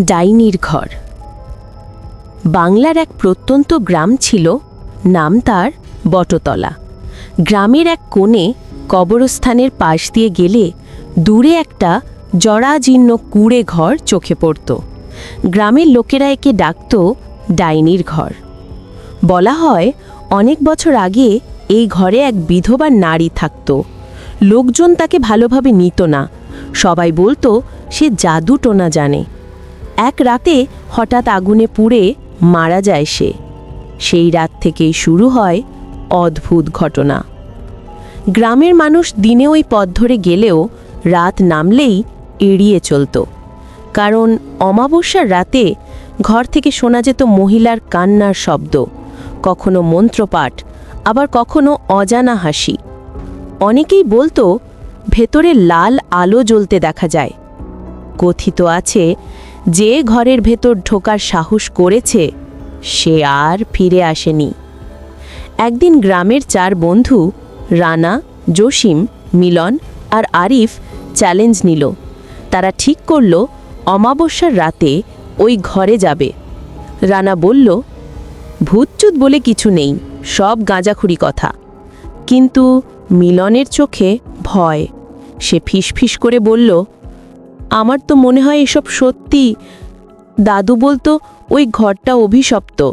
ডাইনির ঘর। বাংলার এক প্রত্যন্ত গ্রাম ছিল, নাম তার বটতলা। গ্রামের এক কোণে কবরস্থানের পাশ দিয়ে গেলে দূরে একটা জরাজীর্ণ কুড়ে ঘর চোখে পড়ত। গ্রামের লোকেরা একে ডাকত ডাইনির ঘর। বলা হয়, অনেক বছর আগে এই ঘরে এক বিধবা নারী থাকত। লোকজন তাকে ভালোভাবে নিত না। সবাই বলতো, সে জাদু টোনা জানে। এক রাতে হঠাৎ আগুনে পুড়ে মারা যায় সে। সেই রাত থেকেই শুরু হয় অদ্ভুত ঘটনা। গ্রামের মানুষ দিনে ওই পথ ধরে গেলেও রাত নামলেই এড়িয়ে চলত। কারণ অমাবস্যার রাতে ঘর থেকে শোনা যেত মহিলার কান্নার শব্দ, কখনো মন্ত্রপাঠ, আবার কখনো অজানা হাসি। অনেকেই বলতো, ভেতরে লাল আলো জ্বলতে দেখা যায়। কথিত আছে যে ঘরের ভেতর ঢোকার সাহস করেছে, সে আর ফিরে আসেনি। একদিন গ্রামের চার বন্ধু, রানা, জসিম, মিলন আর আরিফ চ্যালেঞ্জ নিল। তারা ঠিক করল, অমাবস্যার রাতে ওই ঘরে যাবে। রানা বলল, ভূতচুত বলে কিছু নেই, সব গাঁজাখুরি কথা। কিন্তু মিলনের চোখে ভয়। সে ফিসফিস করে বলল আমার তো মনে হয় এসব সত্যি। দাদু বলতো, ওই ঘরটা অভিশপ্ত।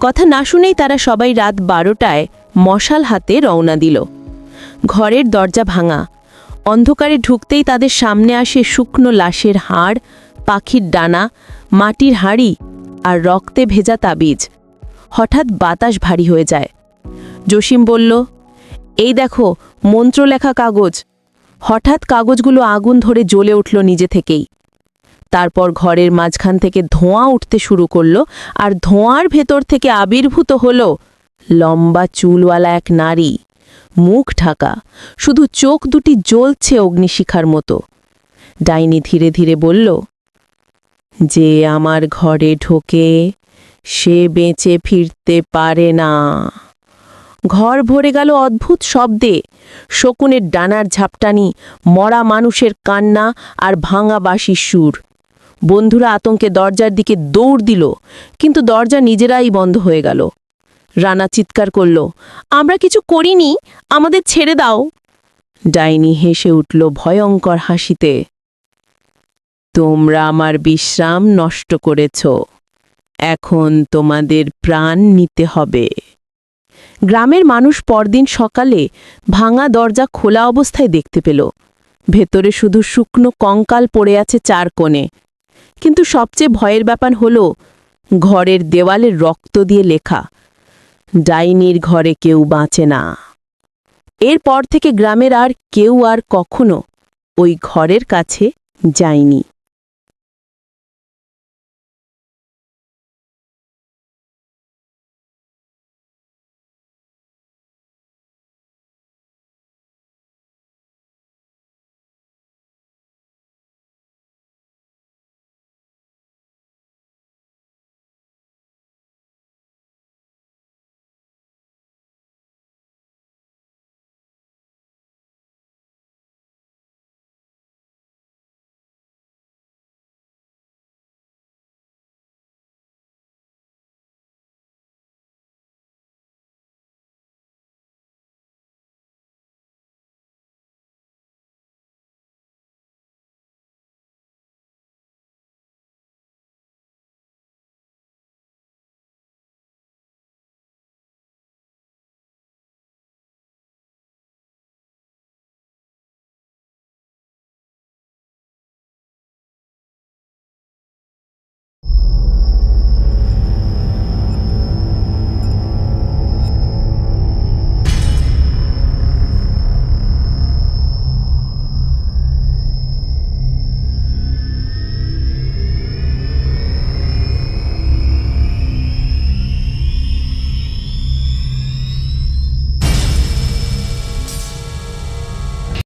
কথা না শুনেই তারা সবাই রাত বারোটায় মশাল হাতে রওনা দিল। ঘরের দরজা ভাঙা। অন্ধকারে ঢুকতেই তাদের সামনে আসে শুকনো লাশের হাড়, পাখির ডানা, মাটির হাঁড়ি আর রক্তে ভেজা তাবিজ। হঠাৎ বাতাস ভারী হয়ে যায়। জসিম বলল, এই দেখো মন্ত্র লেখা কাগজ। হঠাৎ কাগজগুলো আগুন ধরে জ্বলে উঠল নিজে থেকেই। তারপর ঘরের মাঝখান থেকে ধোঁয়া উঠতে শুরু করল আর ধোঁয়ার ভেতর থেকে আবির্ভূত হল লম্বা চুলওয়ালা এক নারী। মুখ ঢাকা, শুধু চোখ দুটি জ্বলছে অগ্নিশিখার মতো। ডাইনি ধীরে ধীরে বলল, যে আমার ঘরে ঢোকে, সে বেঁচে ফিরতে পারে না। ঘর ভরে গেল অদ্ভুত শব্দে। শকুনের ডানার ঝাপটানি, মরা মানুষের কান্না আর ভাঙা বাঁশির সুর। বন্ধুরা আতঙ্কে দরজার দিকে দৌড় দিল, কিন্তু দরজা নিজেরাই বন্ধ হয়ে গেল। রানা চিৎকার করল, আমরা কিছু করিনি, আমাদের ছেড়ে দাও। ডাইনি হেসে উঠল ভয়ঙ্কর হাসিতে, তোমরা আমার বিশ্রাম নষ্ট করেছ, এখন তোমাদের প্রাণ নিতে হবে। গ্রামের মানুষ পরদিন সকালে ভাঙা দরজা খোলা অবস্থায় দেখতে পেল। ভেতরে শুধু শুকনো কঙ্কাল পড়ে আছে চার কোণে। কিন্তু সবচেয়ে ভয়ের ব্যাপার হল, ঘরের দেওয়ালে রক্ত দিয়ে লেখা, ডাইনির ঘরে কেউ বাঁচে না। এরপর থেকে গ্রামের আর কেউ আর কখনো ওই ঘরের কাছে যায়নি।